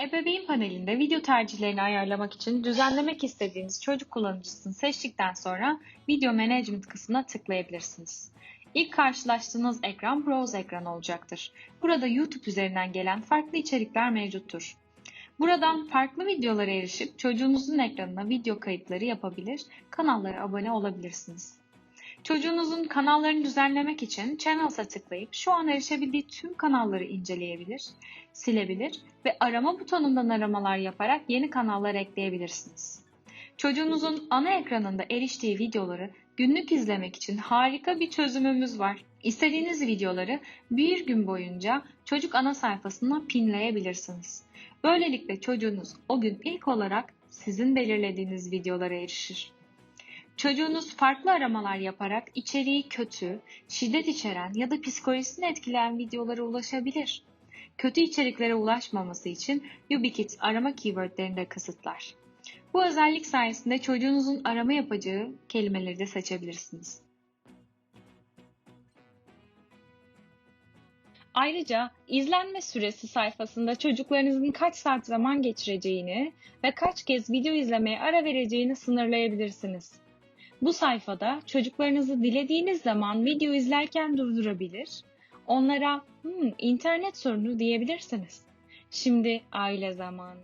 Ebeveyn panelinde video tercihlerini ayarlamak için düzenlemek istediğiniz çocuk kullanıcısını seçtikten sonra Video Management kısmına tıklayabilirsiniz. İlk karşılaştığınız ekran Browse ekranı olacaktır. Burada YouTube üzerinden gelen farklı içerikler mevcuttur. Buradan farklı videolara erişip çocuğunuzun ekranına video kayıtları yapabilir, kanallara abone olabilirsiniz. Çocuğunuzun kanallarını düzenlemek için Channels'a tıklayıp şu an erişebildiği tüm kanalları inceleyebilir, silebilir ve arama butonundan aramalar yaparak yeni kanallar ekleyebilirsiniz. Çocuğunuzun ana ekranında eriştiği videoları günlük izlemek için harika bir çözümümüz var. İstediğiniz videoları bir gün boyunca çocuk ana sayfasına pinleyebilirsiniz. Böylelikle çocuğunuz o gün ilk olarak sizin belirlediğiniz videolara erişir. Çocuğunuz farklı aramalar yaparak içeriği kötü, şiddet içeren ya da psikolojisini etkileyen videolara ulaşabilir. Kötü içeriklere ulaşmaması için UbiKit arama keywordlerini de kısıtlar. Bu özellik sayesinde çocuğunuzun arama yapacağı kelimeleri de seçebilirsiniz. Ayrıca izlenme süresi sayfasında çocuklarınızın kaç saat zaman geçireceğini ve kaç kez video izlemeye ara vereceğini sınırlayabilirsiniz. Bu sayfada çocuklarınızı dilediğiniz zaman video izlerken durdurabilir, onlara "Hmm, internet sorunu diyebilirsiniz. Şimdi aile zamanı.